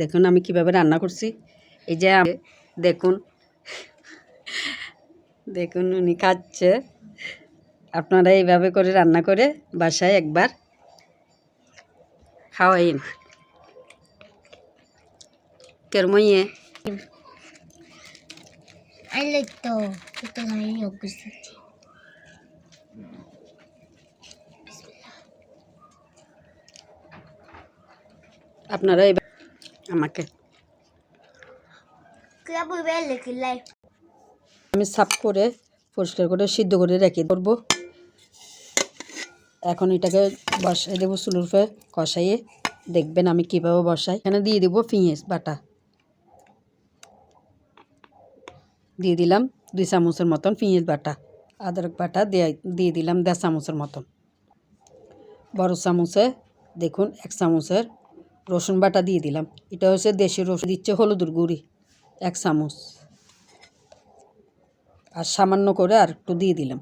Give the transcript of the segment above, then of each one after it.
দেখুন আমি কীভাবে রান্না করছি। এই যে দেখুন। দেখুন উনি খাচ্ছে। আপনারা এইভাবে করে রান্না করে বাসায় একবার খাওয়াইন। কেরমইয়ে. আপনারা এবার আমাকে? আমি সাফ করে পরিষ্কার করে সিদ্ধ করে রেখে করব এখন এটাকে বসাই দেবো চুলোর উপরে কষাইয়ে দেখবেন আমি কীভাবে বসাই। এখানে দিয়ে দেবো পেঁয়াজ বাটা। দিয়ে দিলাম দুই চামচের মতন পেঁয়াজ বাটা। আদরক বাটা দিয়ে দিয়ে দিলাম দেড় চামচের মতন। বড় চামচে দেখুন এক চামচের রসুন বাটা দিয়ে দিলাম। এটা হচ্ছে দেশি রসুন। দিচ্ছে হলুদের গুঁড়ি, এক চামচ। আর সামান্য করে আর একটু দিয়ে দিলাম।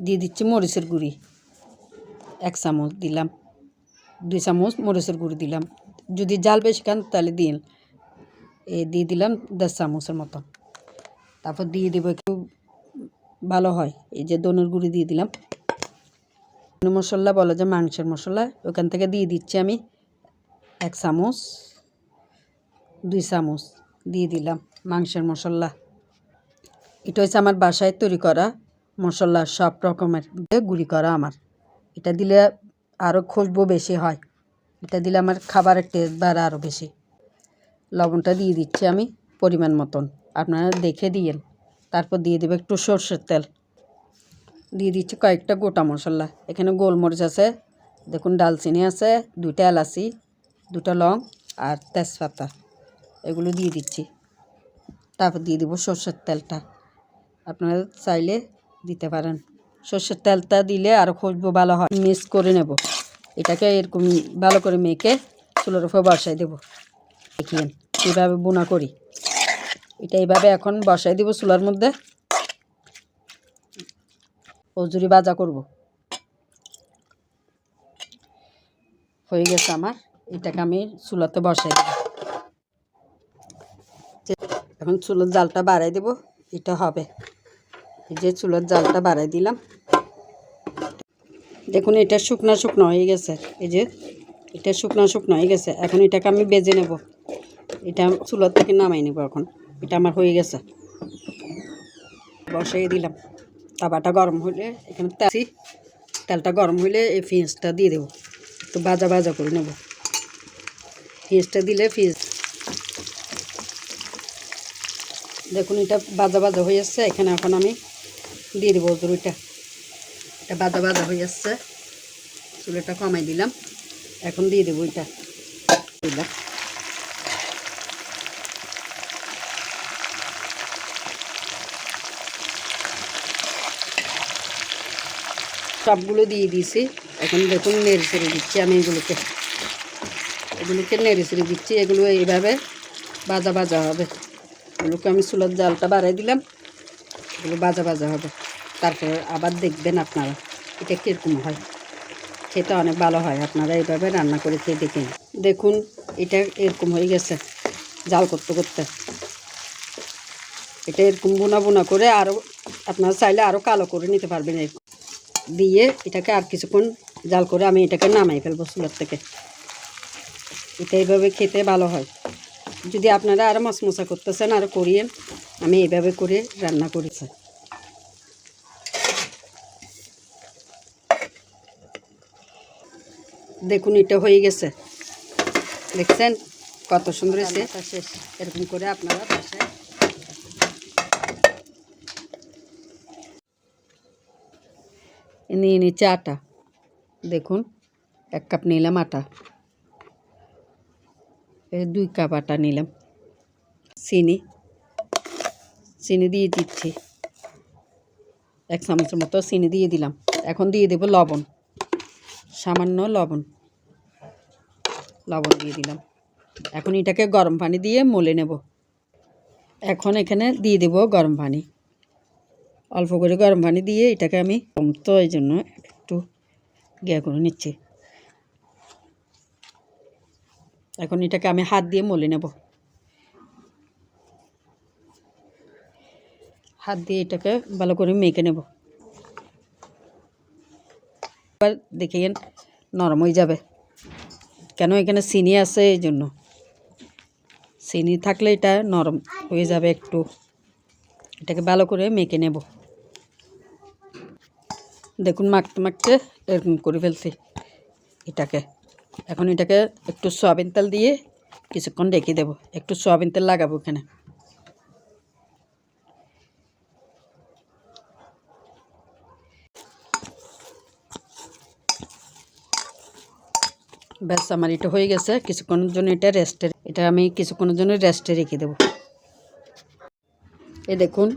দিয়ে দিচ্ছি মরিচের গুঁড়ি, এক চামচ দিলাম। দুই চামচ মরিচের গুঁড়ি দিলাম। যদি জাল বেশি খান তাহলে দিন। এ দিয়ে দিলাম দশ চামচের মতো। তারপর দিয়ে দেবো একটু ভালো হয়। এই যে দনের গুঁড়ি দিয়ে দিলাম। মশলা বলো যে মাংসের মশলা, ওখান থেকে দিয়ে দিচ্ছি আমি এক চামচ, দুই চামচ দিয়ে দিলাম মাংসের মশলা। এটা হচ্ছে আমার বাসায় তৈরি করা মশলা, সব রকমের গুঁড়ি করা আমার। এটা দিলে আরও খুশবু বেশি হয়। এটা দিলে আমার খাবারের টেস্ট বাড়ে আরও বেশি। লবণটা দিয়ে দিচ্ছি আমি পরিমাণ মতন। আপনারা দেখে দিয়েন। তারপর দিয়ে দেবে একটু সর্ষের তেল। দিয়ে দিচ্ছি কয়েকটা গোটা মশলা। এখানে গোলমরিচ আছে, দেখুন ডালচিনি আছে, দুইটা এলাচি দুটো লং আর তেজপাতা। এগুলো দিয়ে দিচ্ছি। তারপর দিয়ে দেবো সর্ষের তেলটা। আপনারা চাইলে দিতে পারেন। সর্ষের তেলটা দিলে আরও খুশবু ভালো হয়। মিক্স করে নেব। এটাকে এরকম ভালো করে মেখে চুলোর উপর বসাই দেবো। দেখিয়েন কীভাবে বোনা করি। এটা এইভাবে এখন বসাই দেবো চুলার মধ্যে। কচুরি ভাজা করব। হয়ে গেছে আমার। এটাকে আমি চুলাতে বসাই দেবো। এখন চুলোর জালটা বাড়াই দেবো। এটা হবে। এই যে চুলোর জালটা বাড়াই দিলাম। দেখুন, এটা শুকনো শুকনো হয়ে গেছে। এই যে এটা শুকনো শুকনো হয়ে গেছে। এখন এটাকে আমি বেজে নেব। এটা চুলোর থেকে নামাই নেব এখন। এটা আমার হয়ে গেছে। বসাই দিলাম। তাবাটা গরম হলে এখানে তেল তেলটা গরম হলে এই পেঁয়াজটা দিয়ে দেবো। একটু ভাজা ভাজা করে নেব। পেঁয়াজটা দিলে পেঁয়াজ দেখুন, এটা ভাজা ভাজা হয়ে যাচ্ছে এখানে এখন আমি দিয়ে দেবো জরুরিটা এটা ভাজা ভাজা হয়ে যাচ্ছে চুলেটা কমাই দিলাম। এখন দিয়ে দেবো এটা দিলাম সবগুলো দিয়ে দিয়েছি। এখন দেখুন নেড়ে ছেড়ে দিচ্ছি আমি এগুলোকে। এগুলোকে নেড়ে ছেড়ে দিচ্ছি, এগুলো এইভাবে বাজা ভাজা হবে। এগুলোকে আমি চুলোর জালটা বাড়াই দিলাম, এগুলো বাজা ভাজা হবে। তারপর আবার দেখবেন আপনারা এটা কীরকম হয়। খেতে অনেক ভালো হয়, আপনারা এইভাবে রান্না করে খেয়ে দেখেন। দেখুন, এটা এরকম হয়ে গেছে জাল করতে করতে। এটা এরকম বোনা বোনা করে আরও আপনারা চাইলে আরও কালো করে নিতে পারবেন এরকম। দিয়ে এটাকে আর কিছুক্ষণ জাল করে আমি এটাকে নামাই ফেলব চুলার থেকে। এটা এইভাবে খেতে ভালো হয়। যদি আপনারা আরও মশমশা করতেছেন আরও করিয়েন আমি এইভাবে করে রান্না করেছি। দেখুন এটা হয়ে গেছে। দেখছেন কত সুন্দর হয়েছে? শেষ। এরকম করে আপনারা বাসায় নিয়ে নিচ্ছে আটা। দেখুন, এক কাপ নিলাম আটা। দুই কাপ আটা নিলাম। চিনি। চিনি দিয়ে দিচ্ছি। এক চামচের মতো চিনি দিয়ে দিলাম। এখন দিয়ে দেবো লবণ। সামান্য লবণ। লবণ দিয়ে দিলাম। এখন এটাকে গরম পানি দিয়ে মলে নেব। এখন এখানে দিয়ে দেব গরম পানি। অল্প করে গরম পানি দিয়ে এটাকে আমি তো এই জন্য একটু গিয়া করে নিচ্ছি। এখন এটাকে আমি হাত দিয়ে মলে নেব। হাত দিয়ে এটাকে ভালো করে মেখে নেব। এবার দেখেন নরম হয়ে যাবে। কেন এখানে চিনি আছে এই জন্য? চিনি থাকলে এটা নরম হয়ে যাবে একটু। এটাকে ভালো করে মেখে নেব। দেখুন মাখতে মাখতে এরকম করে ফেলছি এটাকে। এখন এটাকে একটু সয়াবিন তেল দিয়ে কিছুক্ষণ রেখে দেবো। একটু সয়াবিন তেল লাগাবো এখানে। ব্যাস, আমার এটা হয়ে গেছে। কিছুক্ষণের জন্য এটা রেস্টে এটা আমি কিছুক্ষণের জন্য রেস্টে রেখে দেবো। এ দেখুন,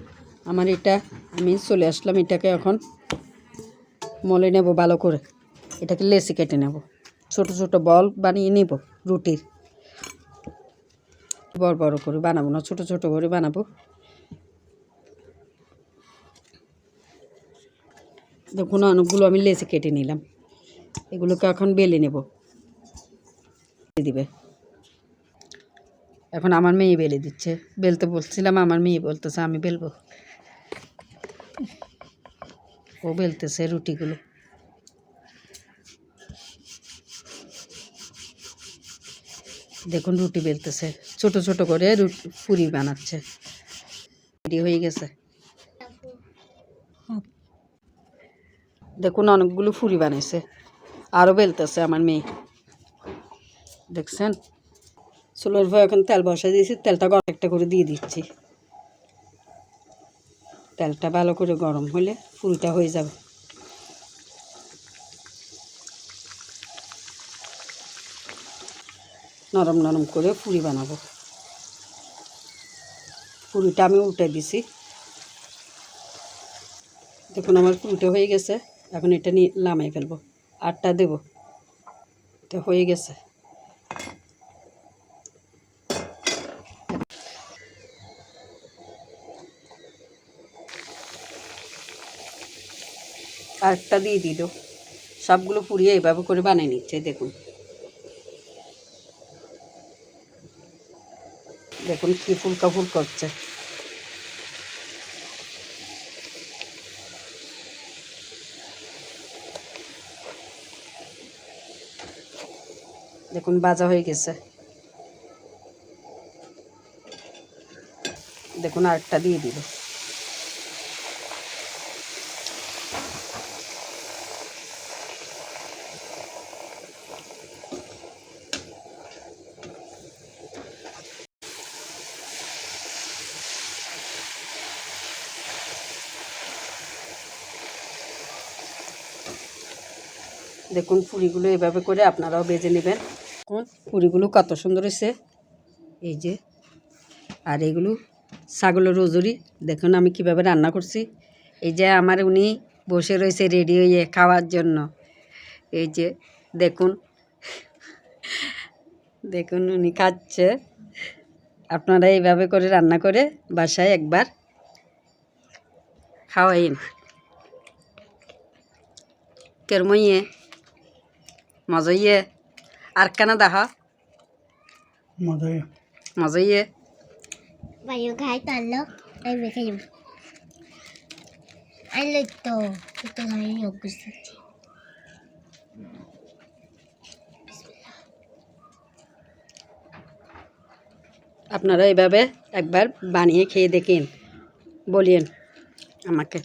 আমার এটা আমি চলে আসলাম এটাকে এখন। মলে নেব ভালো করে। এটাকে লেসি কেটে নেব। ছোট ছোট বল বানিয়ে নেব রুটির। বড় বড় করে বানাবো না, ছোট ছোট করে বানাবো। দেখুন, অনেকগুলো আমি লেসি কেটে নিলাম। এগুলোকে এখন বেলে নেব। দিবে। এখন আমার মেয়ে বেলে দিচ্ছে। বেলতে বলছিলাম, আমার মেয়ে বলতেছে আমি বেলবো। ও বেলতেছে রুটিগুলো। দেখুন রুটি বেলতেছে। ছোট ছোট করে রুটি পুরি বানাচ্ছে। রেডি হয়ে গেছে। দেখুন অনেকগুলো ফুরি বানাইছে। আরও বেলতেছে আমার মেয়ে। দেখছেন? চুলোর ভয় এখন তেল বসা দিয়েছি, তেলটা একটা করে দিয়ে দিচ্ছি। তেলটা ভালো করে গরম হলে ফুলটা হয়ে যাবে। নরম নরম করে পুরি বানাবো। পুরিটা আমি উল্টে দিছি। দেখুন আমার পুরিটা হয়ে গেছে। এখন এটা নিয়ে লামাই ফেলব। আটটা দেবো। এটা হয়ে গেছে। আরেকটা দিয়ে দিল। সবগুলো পুড়িয়ে এভাবে করে বানিয়ে নিচ্ছে, দেখুন। দেখুন কি ফুলকা ফুলকা হচ্ছে। দেখুন, বাজা হয়ে গেছে। দেখুন, আরেকটা দিয়ে দিল। দেখুন পুরিগুলো এভাবে করে আপনারাও বেজে নেবেন। দেখুন পুরিগুলো কত সুন্দর হয়েছে। এই যে, আর এগুলো ছাগলের রোজুরি দেখুন আমি কীভাবে রান্না করছি। এই যে আমার উনি বসে রয়েছে রেডি হয়ে খাওয়ার জন্য। এই যে, দেখুন দেখুন উনি খাচ্ছে। আপনারা এইভাবে করে রান্না করে বাসায় একবার খাওয়াইন। কেরমইয়ে? মজাইয়ে আর কেন দেখা? মজাই মজাইয়ে yung gusto আপনারা এইভাবে একবার বানিয়ে খেয়ে দেখেন বলিয়েন আমাকে।